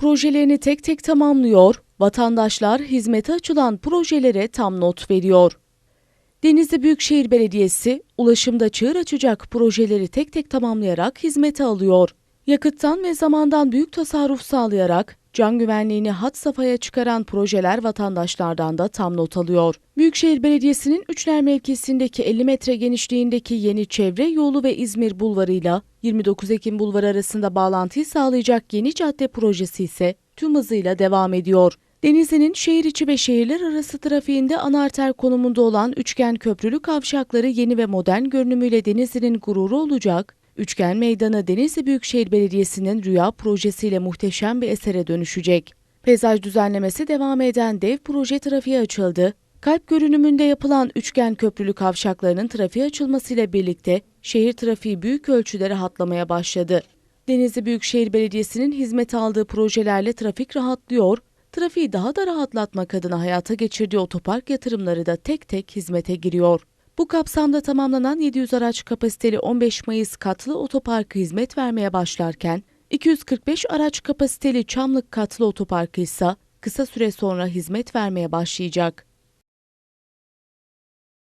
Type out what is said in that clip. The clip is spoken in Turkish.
projelerini tek tek tamamlıyor, vatandaşlar hizmete açılan projelere tam not veriyor. Denizli Büyükşehir Belediyesi ulaşımda çığır açacak projeleri tek tek tamamlayarak hizmete alıyor. Yakıttan ve zamandan büyük tasarruf sağlayarak can güvenliğini had safhaya çıkaran projeler vatandaşlardan da tam not alıyor. Büyükşehir Belediyesi'nin Üçler mevkisindeki 50 metre genişliğindeki yeni çevre yolu ve İzmir bulvarıyla 29 Ekim bulvarı arasında bağlantıyı sağlayacak yeni cadde projesi ise tüm hızıyla devam ediyor. Denizli'nin şehir içi ve şehirler arası trafiğinde ana arter konumunda olan üçgen köprülü kavşakları yeni ve modern görünümüyle Denizli'nin gururu olacak. Üçgen Meydanı Denizli Büyükşehir Belediyesi'nin rüya projesiyle muhteşem bir esere dönüşecek. Peyzaj düzenlemesi devam eden dev proje trafiğe açıldı. Kalp görünümünde yapılan üçgen köprülü kavşaklarının trafiğe açılmasıyla birlikte şehir trafiği büyük ölçüde rahatlamaya başladı. Denizli Büyükşehir Belediyesi'nin hizmet aldığı projelerle trafik rahatlıyor, trafiği daha da rahatlatmak adına hayata geçirdiği otopark yatırımları da tek tek hizmete giriyor. Bu kapsamda tamamlanan 700 araç kapasiteli 15 Mayıs katlı otoparkı hizmet vermeye başlarken, 245 araç kapasiteli Çamlık katlı otoparkı ise kısa süre sonra hizmet vermeye başlayacak.